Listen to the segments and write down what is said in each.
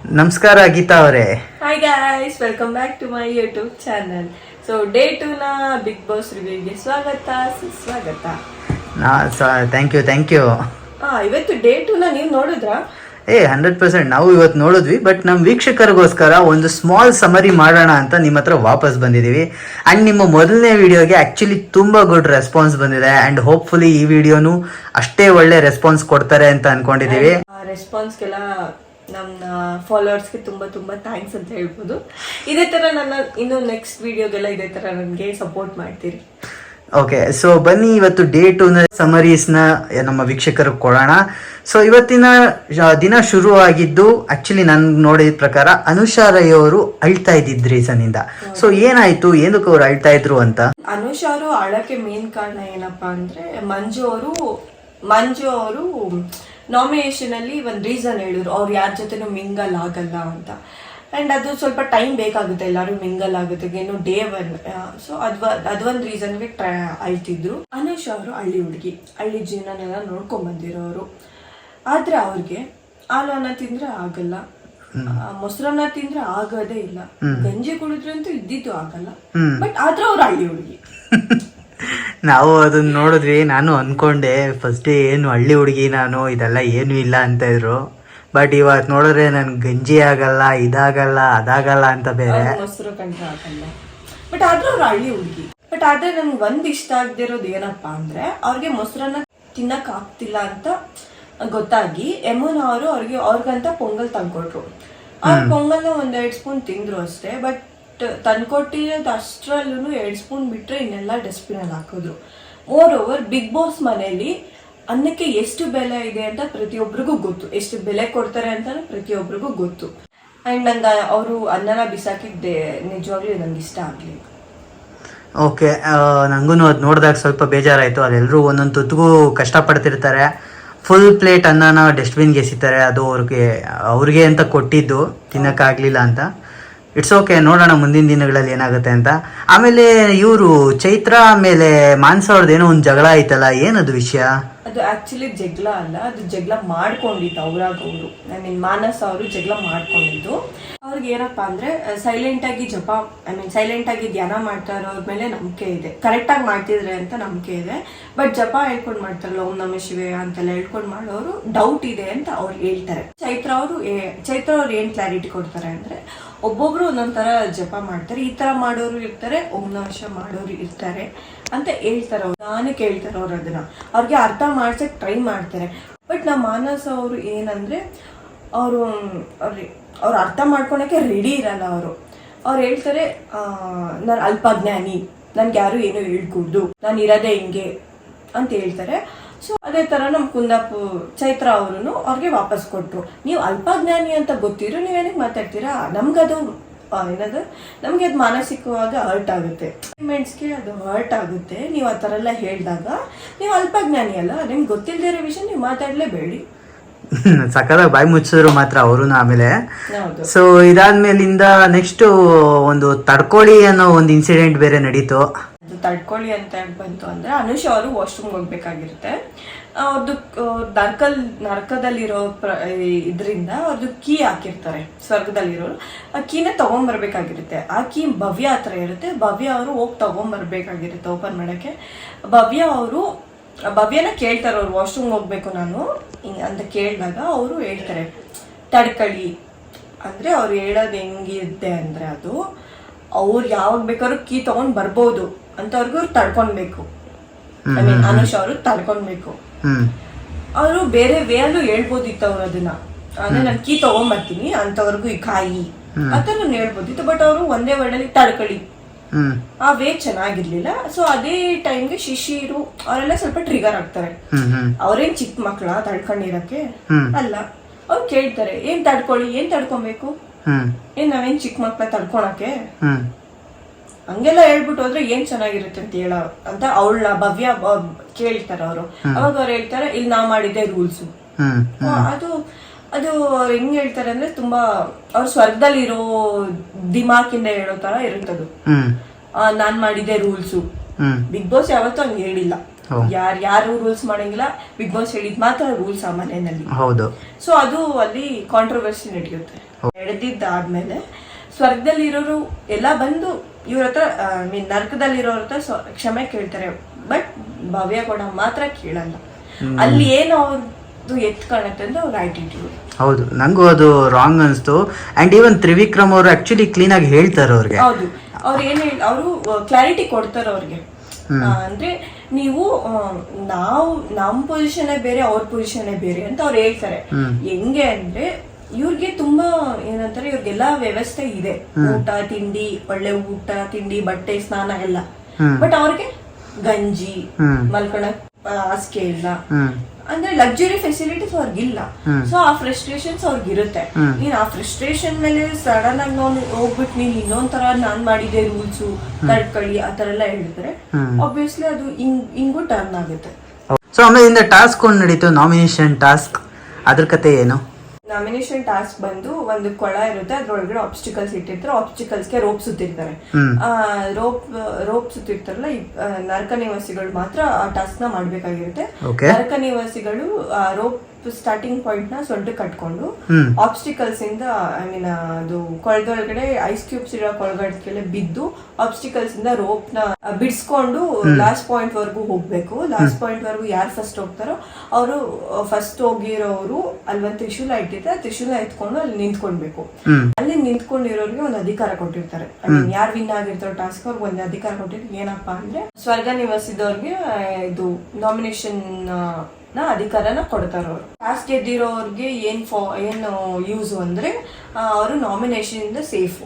ನಮಸ್ಕಾರ ಗೀತಾ ಅವರೇ. Hi guys welcome back to my YouTube channel so day two ನ big boss ರಿವ್ಯೂಗೆ ಸ್ವಾಗತ ಸುಸ್ವಾಗತ. ಥ್ಯಾಂಕ್ ಯು ಥ್ಯಾಂಕ್ ಯು ಇವತ್ತು ಡೇ ಟು ನ ನೀವು ನೋಡಿದ್ರಾ? ಏ ಹಂಡ್ರೆಡ್ ಪರ್ಸೆಂಟ್ ನಾವು ಇವತ್ತು ನೋಡಿದ್ವಿ ಬಟ್ ನಮ್ಮ ವೀಕ್ಷಕರಿಗೋಸ್ಕರ ಒಂದು ಸ್ಮಾಲ್ ಸಮರಿ ಮಾಡೋಣ ಅಂತ ನಿಮ್ಮ ಹತ್ರ ವಾಪಸ್ ಬಂದಿದ್ದೀವಿ ಆ್ಯಂಡ್ ನಿಮ್ಮ ಮೊದಲನೇ ವಿಡಿಯೋಗೆ ಆ್ಯಕ್ಚುಲಿ ತುಂಬ ಗುಡ್ ರೆಸ್ಪಾನ್ಸ್ ಬಂದಿದೆ ಆ್ಯಂಡ್ ಹೋಪ್ಫುಲಿ ಈ ವಿಡಿಯೋನು ಅಷ್ಟೇ ಒಳ್ಳೆ ರೆಸ್ಪಾನ್ಸ್ ಕೊಡ್ತಾರೆ ಅಂತ ಅನ್ಕೊಂಡಿದ್ದೀವಿ ರೆಸ್ಪಾನ್ಸ್ಗೆಲ್ಲ ನಮ್ಮ ಫಾಲೋವರ್ಸ್ಗೆ ತುಂಬಾ ತುಂಬಾ ಥ್ಯಾಂಕ್ಸ್ ಅಂತ ಹೇಳ್ಬೋದು. ಇದೇ ಥರ ನನ್ನ ಇನ್ನು ನೆಕ್ಸ್ಟ್ ವಿಡಿಯೋಗೆಲ್ಲ ಇದೇ ಥರ ನನಗೆ ಸಪೋರ್ಟ್ ಮಾಡ್ತೀರಿ. ಓಕೆ ಸೊ ಬನ್ನಿ ಇವತ್ತು ಡೇ ಟೂನ ಸಮರೀಸ್ನ ನಮ್ಮ ವೀಕ್ಷಕರು ಕೊಡೋಣ. ಸೊ ಇವತ್ತಿನ ದಿನ ಶುರು ಆಗಿದ್ದು ಆಕ್ಚುಲಿ ನನ್ಗೆ ನೋಡಿದ ಪ್ರಕಾರ ಅನುಷಾ ರೈ ಅವರು ಅಳ್ತಾ ಇದ್ದಿದ್ ರೀಸನ್ ಇಂದ. ಸೊ ಏನಾಯ್ತು ಏನಕ್ಕೆ ಅವ್ರು ಅಳ್ತಾ ಇದ್ರು ಅಂತ? ಅನುಷಾ ಅವರು ಅಳಕ್ಕೆ ಮೇನ್ ಕಾರಣ ಏನಪ್ಪಾ ಅಂದ್ರೆ ಮಂಜು ಅವರು ಮಂಜು ಅವರು ನಾಮಿನೇಷನ್ ಅಲ್ಲಿ ಒಂದ್ ರೀಸನ್ ಹೇಳಿದ್ರು ಅವ್ರು ಯಾರ ಜೊತೆನೂ ಮಿಂಗಲ್ ಆಗಲ್ಲ ಅಂತ. ಅಂಡ್ ಅದು ಸ್ವಲ್ಪ ಟೈಮ್ ಬೇಕಾಗುತ್ತೆ ಎಲ್ಲರೂ ಮಿಂಗಲ್ ಆಗುತ್ತೆ ಏನು ಡೇ ಒನ್ ಸೊ ಅದ್ ಅದೊಂದು ರೀಸನ್ಗೆ ಟ್ರೈ ಆಯ್ತಿದ್ರು ಅನುಷ್ ಅವರು ಹಳ್ಳಿ ಹುಡುಗಿ ಹಳ್ಳಿ ಜೀವನನೆಲ್ಲ ನೋಡ್ಕೊಂಡ್ ಬಂದಿರೋರು. ಆದ್ರೆ ಅವ್ರಿಗೆ ಹಾಲು ಅನ್ನ ತಿಂದ್ರೆ ಆಗಲ್ಲ. ಮೊಸರನ್ನ ತಿಂದ್ರೆ ಆಗೋದೇ ಇಲ್ಲ. ಗಂಜಿ ಕುಡಿದ್ರಂತೂ ಇದ್ದಿದ್ದು ಆಗಲ್ಲ. ಬಟ್ ಆದ್ರೆ ಅವ್ರು ಹಳ್ಳಿ ಹುಡುಗಿ. ನಾವು ಅದನ್ನ ನೋಡಿದ್ವಿ ನಾನು ಅನ್ಕೊಂಡೆ ಫಸ್ಟ್ ಏನು ಹಳ್ಳಿ ಹುಡುಗಿ ನಾನು ಇದೆಲ್ಲ ಏನು ಇಲ್ಲ ಅಂತ ಇದ್ರು. ಬಟ್ ಇವತ್ತು ನೋಡಿದ್ರೆ ನನ್ ಗಂಜಿ ಆಗಲ್ಲ ಇದಾಗಲ್ಲ ಅದಾಗಲ್ಲ ಅಂತ ಬೇರೆ. ಮೊಸರು ಕಂಡ್ರೆ ಆಗಲ್ಲ. ಬಟ್ ಆದ್ರೂ ಅವ್ರು ಹಳ್ಳಿ ಹುಡುಗಿ. ಬಟ್ ಆದ್ರೆ ನನ್ಗೆ ಒಂದ್ ಇಷ್ಟ ಆಗದಿರೋದು ಏನಪ್ಪಾ ಅಂದ್ರೆ ಅವ್ರಿಗೆ ಮೊಸರನ್ನ ತಿನ್ನಕ್ ಆಗ್ತಿಲ್ಲ ಅಂತ ಗೊತ್ತಾಗಿ ಯಮುನಾ ಅವರು ಅವ್ರಿಗೆ ಅವ್ರಿಗಂತ ಪೊಂಗಲ್ ತಂದ್ಕೊಟ್ರು. ಅವ್ರ ಪೊಂಗಲ್ನ ಒಂದ್ ಎರಡ್ ಸ್ಪೂನ್ ತಿಂದ್ರು ಅಷ್ಟೇ ಬಟ್ ತಂದ್ಕೊಟ್ಟಿರೋದು ಅಷ್ಟರಲ್ಲೂ ಎರಡು ಸ್ಪೂನ್ ಬಿಟ್ಟರೆ ಇನ್ನೆಲ್ಲ ಡಸ್ಟ್ಬಿನಲ್ಲಿ ಹಾಕಿದ್ರು. ಮೋರ್ ಓವರ್ ಬಿಗ್ ಬಾಸ್ ಮನೆಯಲ್ಲಿ ಅನ್ನಕ್ಕೆ ಎಷ್ಟು ಬೆಲೆ ಇದೆ ಅಂತ ಪ್ರತಿಯೊಬ್ಬರಿಗೂ ಗೊತ್ತು. ಎಷ್ಟು ಬೆಲೆ ಕೊಡ್ತಾರೆ ಅಂತ ಪ್ರತಿಯೊಬ್ಬರಿಗೂ ಗೊತ್ತು. ಆ್ಯಂಡ್ ನಂಗೆ ಅವರು ಅನ್ನನ ಬಿಸಾಕಿದ್ದೆ. ನಿಜವಾಗ್ಲೂ ನಂಗೆ ಇಷ್ಟ ಆಗಲಿ ಓಕೆ ನನಗೂ ಅದು ನೋಡಿದಾಗ ಸ್ವಲ್ಪ ಬೇಜಾರಾಯಿತು. ಅದೆಲ್ಲರೂ ಒಂದೊಂದು ತುತ್ತಿಗೂ ಕಷ್ಟಪಡ್ತಿರ್ತಾರೆ. ಫುಲ್ ಪ್ಲೇಟ್ ಅನ್ನನ ಡಸ್ಟ್ಬಿನ್ಗೆ ಎಸಿತಾರೆ. ಅದು ಅವ್ರಿಗೆ ಅವ್ರಿಗೆ ಅಂತ ಕೊಟ್ಟಿದ್ದು. ತಿನ್ನಕ್ಕಾಗಲಿಲ್ಲ ಅಂತ. ಇಟ್ಸ್ ಓಕೆ ನೋಡೋಣ ಮುಂದಿನ ದಿನಗಳಲ್ಲಿ ಏನಾಗುತ್ತೆ ಅಂತ. ಆಮೇಲೆ ಇವರು ಚೈತ್ರ ಮೇಲೆ ಮಾನ್ಸ ಏನೋ ಒಂದು ಜಗಳ ಆಯ್ತಲ್ಲ, ಏನದು ವಿಷಯ? ಅದು ಆಕ್ಚುಲಿ ಜಗಳ ಅಲ್ಲ, ಅದು ಜಗಳ ಮಾಡ್ಕೊಂಡಿದ್ದು ಅವ್ರಾಗ ಅವರು. ಐ ಮೀನ್ ಮಾನಸ್ ಅವರು ಜಗಳ ಮಾಡ್ಕೊಂಡಿದ್ದು. ಅವ್ರಿಗೆ ಏನಪ್ಪಾ ಅಂದ್ರೆ ಸೈಲೆಂಟ್ ಆಗಿ ಜಪ ಐ ಮೀನ್ ಸೈಲೆಂಟ್ ಆಗಿ ಧ್ಯಾನ ಮಾಡ್ತಾ ಇರೋರ್ ಮೇಲೆ ನಂಬಿಕೆ ಇದೆ. ಕರೆಕ್ಟ್ ಆಗಿ ಮಾಡ್ತಿದ್ರೆ ಅಂತ ನಂಬಿಕೆ ಇದೆ. ಬಟ್ ಜಪ ಹೇಳ್ಕೊಂಡ್ ಮಾಡ್ತಾರಲ್ಲ, ಓಂ ನಮ ಶಿವೆ ಅಂತೆಲ್ಲ ಹೇಳ್ಕೊಂಡ್ ಮಾಡೋರು ಡೌಟ್ ಇದೆ ಅಂತ ಅವ್ರು ಹೇಳ್ತಾರೆ. ಚೈತ್ರ ಅವರು ಚೈತ್ರ ಅವ್ರು ಏನ್ ಕ್ಲಾರಿಟಿ ಕೊಡ್ತಾರೆ ಅಂದ್ರೆ ಒಬ್ಬೊಬ್ರು ಒಂದೊಂದು ಥರ ಜಪ ಮಾಡ್ತಾರೆ, ಈ ತರ ಮಾಡೋರು ಇರ್ತಾರೆ ಓಂನಾಶ ಮಾಡೋರು ಇರ್ತಾರೆ ಅಂತ ಹೇಳ್ತಾರೆ ಅವ್ರು. ನಾನು ಕೇಳ್ತಾರೆ ಅವ್ರು ಅದನ್ನ. ಅವ್ರಿಗೆ ಅರ್ಥ ಮಾಡ್ಸಕ್ಕೆ ಟ್ರೈ ಮಾಡ್ತಾರೆ. ಬಟ್ ನಮ್ಮ ಮಾನಸ ಅವರು ಏನಂದ್ರೆ, ಅವ್ರಿ, ಅವ್ರು ಅರ್ಥ ಮಾಡ್ಕೊಳಕ್ಕೆ ರೆಡಿ ಇರಲ್ಲ ಅವರು. ಅವ್ರು ಹೇಳ್ತಾರೆ ನಾನು ಅಲ್ಪಜ್ಞಾನಿ. ನನ್ಗೆ ಯಾರು ಏನು ಹೇಳ್ಕೊಡ್ದು. ನಾನು ಇರೋದೇ ಹಿಂಗೆ ಅಂತ ಹೇಳ್ತಾರೆ. ಸೊ ಅದೇ ತರ ನಮ್ ಕುಂದಾಪು ಚೈತ್ರ ಅವರು ಅವ್ರಿಗೆ ವಾಪಸ್ ಕೊಟ್ರು. ನೀವು ಅಲ್ಪಜ್ಞಾನಿ ಅಂತ ಗೊತ್ತಿರೋ ನೀವೇನಕ್ಕೆ ಮಾತಾಡ್ತೀರಾ? ನಮ್ಗದು ಏನದು? ನಮ್ಗೆ ಅದು ಮಾನಸಿಕವಾಗಿ ಹರ್ಟ್ ಆಗುತ್ತೆ. ಗೆ ಅದು ಹರ್ಟ್ ಆಗುತ್ತೆ. ನೀವು ಆ ಥರ ಎಲ್ಲ ಹೇಳಿದಾಗ ನೀವು ಅಲ್ಪಜ್ಞಾನಿ ಅಲ್ಲ ನಿಮ್ಗೆ ಗೊತ್ತಿಲ್ಲದೆ ಇರೋ ವಿಷಯ ನೀವು ಮಾತಾಡ್ಲೇಬೇಡಿ. ಸಕ್ಕದಾಗ ಬಾಯಿ ಮುಚ್ಚಿದ್ರು ಮಾತ್ರ ಅವರು ಆಮೇಲೆ. ಸೊ ಇದಾದ್ಮೇಲಿಂದ ನೆಕ್ಸ್ಟ್ ಒಂದು ತಡ್ಕೊಳ್ಳಿ ಅನ್ನೋ ಒಂದು ಇನ್ಸಿಡೆಂಟ್ ಬೇರೆ ನಡೀತು. ತಡ್ಕೊಳ್ಳಿ ಅಂತ ಬಂತು ಅಂದ್ರೆ ಅನುಷ್ ಅವರು ವಾಶ್ರೂಮ್ಗೆ ಹೋಗ್ಬೇಕಾಗಿರುತ್ತೆ. ಅವ್ರದ್ದು ನರ್ಕಲ್ ನರ್ಕದಲ್ಲಿರೋ ಪ್ರ ಇದರಿಂದ ಅವ್ರದ್ದು ಕೀ ಹಾಕಿರ್ತಾರೆ, ಸ್ವರ್ಗದಲ್ಲಿರೋರು. ಆ ಕೀನ ತಗೊಂಡ್ಬರ್ಬೇಕಾಗಿರುತ್ತೆ ಆ ಕೀ ಭವ್ಯ ಹತ್ರ ಇರುತ್ತೆ. ಭವ್ಯ ಅವರು ಹೋಗಿ ತಗೊಂಡ್ಬರ್ಬೇಕಾಗಿರುತ್ತೆ ಓಪನ್ ಮಾಡೋಕ್ಕೆ. ಭವ್ಯ ಅವರು, ಭವ್ಯನ ಕೇಳ್ತಾರೆ ಅವ್ರು ವಾಶ್ರೂಮ್ಗೆ ಹೋಗ್ಬೇಕು ನಾನು. ಅಂತ ಕೇಳಿದಾಗ ಅವರು ಹೇಳ್ತಾರೆ ತಡ್ಕಳಿ ಅಂದರೆ ಅವ್ರು ಹೇಳೋದು ಹೆಂಗಿದೆ ಅಂದರೆ ಅದು, ಅವ್ರು ಯಾವಾಗ ಬೇಕಾದ್ರೂ ಕೀ ತೊಗೊಂಡು ಬರ್ಬೋದು. ಅಂತವ್ರಿಗೂ ಅವ್ರು ತಡ್ಕೊಳ್ಬೇಕು ಐ ಮೀನ್ ಅನುಷ್ ಅವರು ತಡ್ಕೊಳ್ಬೇಕು ಅವರು ಬೇರೆ ವೇ ಅಲ್ಲೂ ಹೇಳ್ಬೋದಿತ್ತು ಅವ್ರು ಅದನ್ನ. ಅಂದ್ರೆ ನಾನು ಕೀ ತಗೊಂಬರ್ತೀನಿ ಅಂತವ್ರಿಗೂ ಈ ಕಾಯಿ. ಅಂತ ನಾನು ಹೇಳ್ಬೋದಿತ್ತು ಬಟ್ ಅವರು ಒಂದೇ ವರ್ಡಲ್ಲಿ ತಡ್ಕೊಳ್ಳಿ. ಆ ವೇ ಚೆನ್ನಾಗಿರ್ಲಿಲ್ಲ. ಸೊ ಅದೇ ಟೈಮ್ಗೆ ಶಿಶಿರು ಅವರೆಲ್ಲ ಸ್ವಲ್ಪ ಟ್ರಿಗರ್ ಆಗ್ತಾರೆ. ಅವ್ರೇನ್ ಚಿಕ್ಕ ಮಕ್ಳ ತಡ್ಕೊಂಡಿರಕ್ಕೆ. ಅಲ್ಲ. ಅವ್ರು ಕೇಳ್ತಾರೆ ಏನ್ ತಡ್ಕೊಳ್ಳಿ ಏನ್ ತಡ್ಕೊಬೇಕು? ಏನ್ ನಾವೇನ್ ಚಿಕ್ಕ ಮಕ್ಳ ತಡ್ಕೊಳಕ್ಕೆ? ಹಂಗೆಲ್ಲ ಹೇಳ್ಬಿಟ್ಟು ಹೋದ್ರೆ ಏನ್ ಚೆನ್ನಾಗಿರುತ್ತೆ ಅಂತ ಹೇಳ ಅಂತ ಅವಳ ಭವ್ಯ ಕೇಳ್ತಾರ ಅವರು. ಅವಾಗ ಅವ್ರು ಹೇಳ್ತಾರೆ ಇಲ್ಲಿ ನಾ ಮಾಡಿದ್ದೆ ರೂಲ್ಸ್. ಅದು ಅದು ಹೆಂಗ್ ಹೇಳ್ತಾರೆ ಅಂದ್ರೆ ತುಂಬಾ ಅವ್ರ ಸ್ವರ್ಗದಲ್ಲಿ ಇರೋ ದಿಮಾಕಿಂದ ಹೇಳೋ ತರ ಇರುತ್ತದು. ನಾನ್ ಮಾಡಿದ್ದೆ ರೂಲ್ಸು. ಬಿಗ್ ಬಾಸ್ ಯಾವತ್ತೂ ಹಂಗೆ ಹೇಳಿಲ್ಲ. ಯಾರು ಯಾರ್ ಯಾರು ರೂಲ್ಸ್ ಮಾಡಂಗಿಲ್ಲ. ಬಿಗ್ ಬಾಸ್ ಹೇಳಿದ್ ಮಾತ್ರ ರೂಲ್ಸ್ ಆ ಮನೆಯಲ್ಲಿ ಹೌದು. ಸೊ ಅದು ಅಲ್ಲಿ ಕಾಂಟ್ರವರ್ಸಿ ನಡೆಯುತ್ತೆ. ನಡೆದಿದ್ದಾದ್ಮೇಲೆ ಸ್ವರ್ಗದಲ್ಲಿರೋರು ಎಲ್ಲ ಬಂದು ಇವ್ರ ಹತ್ರ ಮೀನ್ ನರ್ಕದಲ್ಲಿರೋರ ಹತ್ರ ಕ್ಷಮೆ ಕೇಳ್ತಾರೆ. ಬಟ್ ಭವ್ಯ ಕೂಡ ಮಾತ್ರ ಕೇಳಲ್ಲ. ಅಲ್ಲಿ ಏನು ಅವ್ರದ್ದು ಎತ್ ಕಾಣುತ್ತೆ ಅಂದ್ರೆ ಅವ್ರ ಆಟಿಟ್ಯೂಡ್ ಹೌದು. ನಂಗೂ ಅದು ರಾಂಗ್ ಅನ್ಸ್ತು. ಅಂಡ್ ಈವನ್ ತ್ರಿವಿಕ್ರಮ್ ಅವರು ಆಕ್ಚುಲಿ ಕ್ಲೀನ್ ಆಗಿ ಹೇಳ್ತಾರೆ ಅವ್ರಿಗೆ. ಹೌದು. ಅವ್ರು ಏನ್ ಹೇಳಿ ಅವರು ಕ್ಲಾರಿಟಿ ಕೊಡ್ತಾರೆ ಅವ್ರಿಗೆ. ಅಂದ್ರೆ ನೀವು ನಾವು ನಮ್ ಪೊಸಿಷನ್ ಬೇರೆ ಅವ್ರ ಪೊಸಿಷನ್ ಬೇರೆ ಅಂತ ಅವ್ರು ಹೇಳ್ತಾರೆ. ಹೆಂಗೆ ಅಂದ್ರೆ ಇವ್ರಿಗೆ ತುಂಬಾ ಏನಂತಾರೆ ಇವ್ರಿಗೆಲ್ಲ ವ್ಯವಸ್ಥೆ ಇದೆ. ಊಟ ತಿಂಡಿ ಒಳ್ಳೆ ಊಟ ತಿಂಡಿ ಬಟ್ಟೆ ಸ್ನಾನ ಎಲ್ಲ. ಬಟ್ ಅವ್ರಿಗೆ ಗಂಜಿ ಮಲ್ಕೊಳಕ್ ಹಾಸಿಗೆ ಇಲ್ಲ ಅಂದ್ರೆ ಲಕ್ಸುರಿ ಫೆಸಿಲಿಟೀಸ್ ಅವ್ರಿಗಿಲ್ಲ. ಸೊ ಆ ಫ್ರಸ್ಟ್ರೇಷನ್ಸ್ ಅವ್ರಿಗಿರುತ್ತೆ. ನೀನ್ ಆ ಫ್ರಸ್ಟ್ರೇಷನ್ ಮೇಲೆ ಸಡನ್ ಆಗಿ ನಾನು ಹೋಗ್ಬಿಟ್ಟು ನೀನ್ ಇನ್ನೊಂದ್ ತರ ನಾನ್ ಮಾಡಿದೆ ರೂಲ್ಸ್ ತಡ್ಕೊಳ್ಳಿ ಆ ತರ ಎಲ್ಲ ಹೇಳಿದ್ರೆ ಆಬ್ವಿಯಸ್ಲಿ ಅದು ಹಿಂಗು ಹಿಂಗೂ ಟರ್ನ್ ಆಗುತ್ತೆ. ಸೊ ಆಮೇಲೆ ಇಂದ ಟಾಸ್ಕ್ ಒಂದು ನಡೀತು ನಾಮಿನೇಷನ್ ಟಾಸ್ಕ್ ಅದ್ರ ಕತೆ ಏನು? ನಾಮಿನೇಷನ್ ಟಾಸ್ಕ್ ಬಂದು ಒಂದು ಕೊಳ ಇರುತ್ತೆ ಅದ್ರೊಳಗಡೆ ಆಬ್ಸ್ಟಿಕಲ್ಸ್ ಇಟ್ಟಿರ್ತಾರೆ ಆಬ್ಸ್ಟಿಕಲ್ಸ್ಗೆ ರೋಪ್ ಸುತ್ತಿರ್ತಾರೆ. ರೋಪ್ ರೋಪ್ ಸುತ್ತಿರ್ತಾರಲ್ಲ ನರಕ ನಿವಾಸಿಗಳು ಮಾತ್ರ ಆ ಟಾಸ್ಕ್ನ ಮಾಡ್ಬೇಕಾಗಿರುತ್ತೆ. ನರಕ ನಿವಾಸಿಗಳು ರೋಪ್ ಸ್ಟಾರ್ಟಿಂಗ್ ಪಾಯಿಂಟ್ನ ಸೊಂಟ ಕಟ್ಕೊಂಡು ಆಬ್ಸ್ಟಿಕಲ್ಸ್ ಇಂದ ಐ ಮೀನ್ ಅದು ಕೊಳದೊಳಗಡೆ ಐಸ್ ಕ್ಯೂಬ್ಸ್ ಇರೋ ಕೊಳಗಡೆ ಬಿದ್ದು ಆಬ್ಸ್ಟಿಕಲ್ಸ್ ಇಂದ ರೋಪ್ನ ಬಿಡಿಸ್ಕೊಂಡು ಲಾಸ್ಟ್ ಪಾಯಿಂಟ್ ವರ್ಗೂ ಹೋಗ್ಬೇಕು. ಲಾಸ್ಟ್ ಪಾಯಿಂಟ್ ವರ್ಗೂ ಯಾರು ಫಸ್ಟ್ ಹೋಗ್ತಾರೋ ಅವರು ಫಸ್ಟ್ ಹೋಗಿರೋರು ಅಲ್ಲಿ ಒಂದು ತ್ರಿಶೂಲ ಇಟ್ಟಿದ್ರೆ ತ್ರಿಶೂಲ ಎತ್ಕೊಂಡು ಅಲ್ಲಿ ನಿಂತ್ಕೊಳ್ಬೇಕು ಅಲ್ಲಿ ನಿಂತ್ಕೊಂಡಿರೋರಿಗೆ ಒಂದು ಅಧಿಕಾರ ಕೊಟ್ಟಿರ್ತಾರೆ. ಐ ಮೀನ್ ಯಾರು ವಿನ್ ಆಗಿರ್ತಾರೋ ಟಾಸ್ಕ್ ಅವ್ರಿಗೆ ಒಂದು ಅಧಿಕಾರ ಕೊಟ್ಟಿರ್ತಾರೆ ಏನಪ್ಪಾ ಅಂದ್ರೆ ಸ್ವರ್ಗ ನಿವಾಸಿದವ್ರಿಗೆ ಇದು ನಾಮಿನೇಷನ್ ನ ಅಧಿಕಾರನ ಕೊಡ್ತಾರೆ ಅವರು ಟಾಸ್ಕ್ ಗೆದ್ದಿರೋರ್ಗೆ ಏನ್ ಫಾ ಏನು ಯೂಸ್ ಅಂದ್ರೆ ಅವರು ನಾಮಿನೇಷನ್ ಇಂದ ಸೇಫ್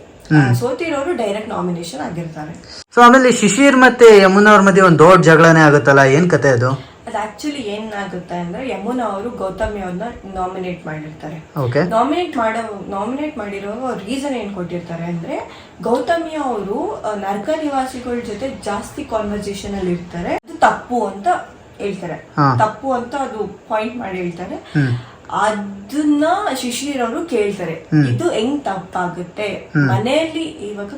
ಸೋತಿರೋರು ಡೈರೆಕ್ಟ್ ನಾಮಿನೇಷನ್ ಆಗಿರ್ತಾರೆ. ಸೊ ಆಮೇಲೆ ಶಿಶಿರ್ ಮತ್ತೆ ಯಮುನಾ ಅವ್ರ ಮಧ್ಯೆ ಒಂದು ದೊಡ್ಡ ಜಗಳನೇ ಆಗುತ್ತಲ್ಲ? ಏನ್ ಕತೆ ಅದು? ಅದು ಆಕ್ಚುಲಿ ಏನಾಗುತ್ತೆ ಅಂದ್ರೆ ಯಮುನಾ ಅವರು ಗೌತಮಿ ಅವ್ರನ್ನ ನಾಮಿನೇಟ್ ಮಾಡಿರ್ತಾರೆ. ನಾಮಿನೇಟ್ ಮಾಡೋ ನಾಮಿನೇಟ್ ಮಾಡಿರೋ ರೀಸನ್ ಏನ್ ಕೊಟ್ಟಿರ್ತಾರೆ ಅಂದ್ರೆ ಗೌತಮಿ ಅವರು ನರ್ಕ ನಿವಾಸಿಗಳ ಜೊತೆ ಜಾಸ್ತಿ ಕಾನ್ವರ್ಸೇಷನ್ ಅಲ್ಲಿ ಇರ್ತಾರೆ ಅದು ತಪ್ಪು ಅಂತ ಹೇಳ್ತಾರೆ. ತಪ್ಪು ಅಂತ ಅದು ಪಾಯಿಂಟ್ ಮಾಡಿ ಹೇಳ್ತಾರೆ. ಅದನ್ನ ಶಿಶಿರ್ ಅವರು ಕೇಳ್ತಾರೆ ಇದು ಹೆಂಗ್ ತಪ್ಪಾಗುತ್ತೆ? ಮನೆಯಲ್ಲಿ ಇವಾಗ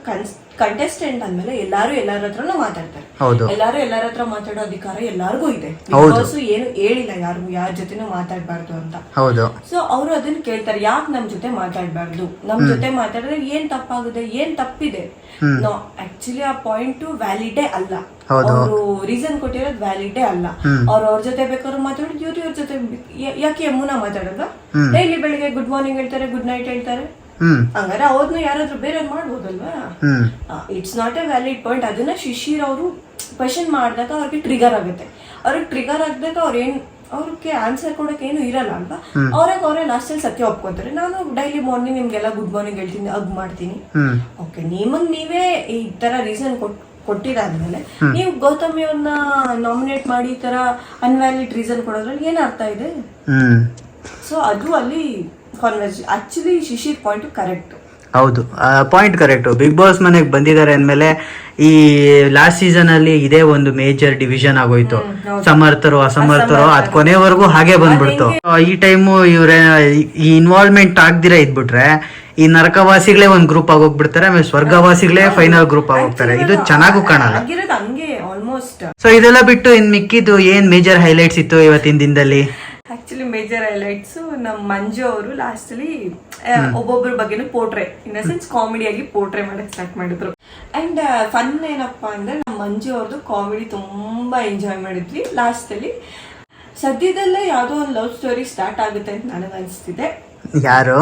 ಕಂಟೆಸ್ಟೆಂಟ್ ಅಂದ್ಮೇಲೆ ಎಲ್ಲಾರು ಎಲ್ಲಾರ ಹತ್ರನೂ ಮಾತಾಡ್ತಾರೆ. ಎಲ್ಲಾರು ಎಲ್ಲಾರ ಹತ್ರ ಮಾತಾಡೋ ಅಧಿಕಾರ ಎಲ್ಲಾರ್ಗೂ ಇದೆ. ಏನು ಹೇಳಿಲ್ಲ ಯಾರು ಯಾರ ಜೊತೆನೂ ಮಾತಾಡ್ಬಾರ್ದು ಅಂತ. ಹೌದು. ಸೊ ಅವರು ಅದನ್ನ ಕೇಳ್ತಾರೆ ಯಾಕೆ ನಮ್ ಜೊತೆ ಮಾತಾಡ್ಬಾರ್ದು? ನಮ್ ಜೊತೆ ಮಾತಾಡಿದ್ರೆ ಏನ್ ತಪ್ಪಾಗುತ್ತೆ ಏನ್ ತಪ್ಪಿದೆ? ನೋ ಆಕ್ಚುಲಿ ಆ ಪಾಯಿಂಟ್ ವ್ಯಾಲಿಡೇ ಅಲ್ಲ. ಅವರು ರೀಸನ್ ಕೊಟ್ಟಿರೋದು ವ್ಯಾಲಿಡೇ ಅಲ್ಲ. ಅವ್ರ ಅವ್ರ ಜೊತೆ ಬೇಕಾದ್ರು ಮಾತಾಡೋದು ಇವ್ರು ಇವ್ರ ಜೊತೆ ಯಾಕೆ ಯಮುನಾ ಮಾತಾಡೋದು? ಡೈಲಿ ಬೆಳಿಗ್ಗೆ ಗುಡ್ ಮಾರ್ನಿಂಗ್ ಹೇಳ್ತಾರೆ ಗುಡ್ ನೈಟ್ ಹೇಳ್ತಾರೆ. ಹಂಗಾರೆ ಅವ್ರನ್ನ ಯಾರಾದ್ರೂ ಬೇರೆ ಮಾಡ್ಬೋದಲ್ವಾ? It's not a valid point ಅದನ್ನ ಶಿಶಿರ್ ಅವರು ಕ್ವಶನ್ ಮಾಡಿದಾಗ ಅವ್ರಿಗೆ ಟ್ರಿಗರ್ ಆಗುತ್ತೆ. ಅವ್ರಿಗೆ ಟ್ರಿಗರ್ ಆಗದಾಗ ಅವ್ರು ಏನ್ ಅವ್ರಿಗೆ ಆನ್ಸರ್ ಕೊಡಕ್ಕೆ ಏನು ಇರಲ್ಲ ಅಲ್ವಾ? ಅವ್ರಾಗ ಅವರೇ ಲಾಸ್ಟ್ ಅಲ್ಲಿ ಸತ್ಯ ಒಪ್ಕೊತಾರೆ. ನಾನು ಡೈಲಿ ಮಾರ್ನಿಂಗ್ ನಿಮ್ಗೆಲ್ಲ ಗುಡ್ ಮಾರ್ನಿಂಗ್ ಹೇಳ್ತೀನಿ ಅಗ್ ಮಾಡ್ತೀನಿ. ಓಕೆ ನಿಮಗ್ ನೀವೇ ಈ ತರ ರೀಸನ್ ಕೊಟ್ಟು ಕೊಟ್ಟಿದಾದ್ಮೇಲೆ ನೀವು ಗೌತಮಿ ಅವ್ರನ್ನ ನಾಮಿನೇಟ್ ಮಾಡಿ ಈ ತರ ಅನ್ವ್ಯಾಲಿಡ್ ರೀಸನ್ ಕೊಡೋದ್ರಲ್ಲಿ ಏನ್ ಅರ್ಥ ಇದೆ? ಸೊ ಅದು ಅಲ್ಲಿ converse actually Shishir point correct ಹೌದು. ಪಾಯಿಂಟ್ ಕರೆಕ್ಟ್ ಬಿಗ್ ಬಾಸ್ ಮನೆಗೆ ಬಂದಿದ್ದಾರೆ ಅಂದಮೇಲೆ ಈ ಲಾಸ್ಟ್ ಸೀಸನ್ ಅಲ್ಲಿ ಇದೇ ಒಂದು ಮೇಜರ್ ಡಿವಿಷನ್ ಆಗೋಯ್ತು. ಸಮರ್ಥರು ಅಸಮರ್ಥರು ಅದ್ ಕೊನೆವರೆಗೂ ಹಾಗೆ ಬಂದ್ಬಿಡ್ತು. ಈ ಟೈಮು ಇವ್ರ ಈ ಇನ್ವಾಲ್ವ್ಮೆಂಟ್ ಆಗ್ದಿರ ಇದ್ಬಿಟ್ರೆ ಈ ನರಕವಾಸಿಗಳೇ ಒಂದ್ ಗ್ರೂಪ್ ಆಗೋಗ್ಬಿಡ್ತಾರೆ ಆಮೇಲೆ ಸ್ವರ್ಗವಾಸಿಗಳೇ ಫೈನಲ್ ಗ್ರೂಪ್ ಆಗೋಗ್ತಾರೆ ಇದು ಚೆನ್ನಾಗೂ ಕಾಣಲ್ಲ. ಸೊ ಇದೆಲ್ಲ ಬಿಟ್ಟು ಇನ್ ಮಿಕ್ಕಿದ್ದು ಏನ್ ಮೇಜರ್ ಹೈಲೈಟ್ಸ್ ಇತ್ತು ಇವತ್ತಿನ ದಿನದಲ್ಲಿ? ಆಕ್ಚುಲಿ ಮೇಜರ್ ಹೈಲೈಟ್ಸ್ ನಮ್ಮ ಮಂಜು ಅವರು ಲಾಸ್ಟ್ ಅಲ್ಲಿ ಆ, ಒಬ್ಬೊಬ್ಬರ ಬಗ್ಗೆನೂ ಪೋಟ್ರೆ ಇನ್ ಅ ಸೆನ್ಸ್ ಕಾಮಿಡಿಯಾಗಿ ಪೋಟ್ರೆ ಮಾಡಕ್ ಸ್ಟಾರ್ಟ್ ಮಾಡಿದ್ರು. ಅಂಡ್ ಫನ್ ಏನಪ್ಪಾ ಅಂದ್ರೆ ನಮ್ಮ ಮಂಜು ಅವ್ರದ್ದು ಕಾಮಿಡಿ ತುಂಬಾ ಎಂಜಾಯ್ ಮಾಡಿದ್ವಿ. ಲಾಸ್ಟ್ ಅಲ್ಲಿ ಸದ್ಯದಲ್ಲೇ ಯಾವ್ದೋ ಒಂದು ಲವ್ ಸ್ಟೋರಿ ಸ್ಟಾರ್ಟ್ ಆಗುತ್ತೆ ಅಂತ ನನಗೆ ಅನಿಸ್ತಿದೆ. ಯಾರು?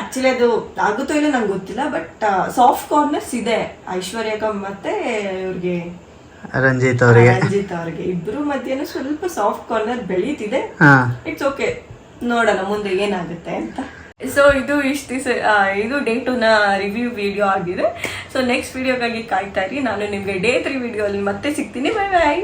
ಆಕ್ಚುಲಿ ಅದು ಆಗುತ್ತೋ ಇಲ್ಲ ನಂಗೆ ಗೊತ್ತಿಲ್ಲ ಬಟ್ ಸಾಫ್ಟ್ ಕಾರ್ನರ್ಸ್ ಇದೆ. ಐಶ್ವರ್ಯ ಕಮ್ ಮತ್ತೆ ಇವ್ರಿಗೆ ರಂಜಿತ್ ಅವರಿಗೆ. ರಂಜಿತ್ ಅವರಿಗೆ. ಇಬ್ರು ಮಧ್ಯನೂ ಸ್ವಲ್ಪ ಸಾಫ್ಟ್ ಕಾರ್ನರ್ ಬೆಳೀತಿದೆ. ಇಟ್ಸ್ ಓಕೆ ನೋಡೋಣ ಮುಂದೆ ಏನಾಗುತ್ತೆ ಅಂತ. ಸೊ ಇದು ಇಷ್ಟು ದಿವಸ ಇದು ಡೇ ಟು ನ ರಿವ್ಯೂ ವಿಡಿಯೋ ಆಗಿದೆ. ಸೊ ನೆಕ್ಸ್ಟ್ ವಿಡಿಯೋಗಾಗಿ ಕಾಯ್ತಾ ಇರಿ. ನಾನು ನಿಮಗೆ ಡೇ ತ್ರೀ ವಿಡಿಯೋ ಅಲ್ಲಿ ಮತ್ತೆ ಸಿಗ್ತೀನಿ. Bye bye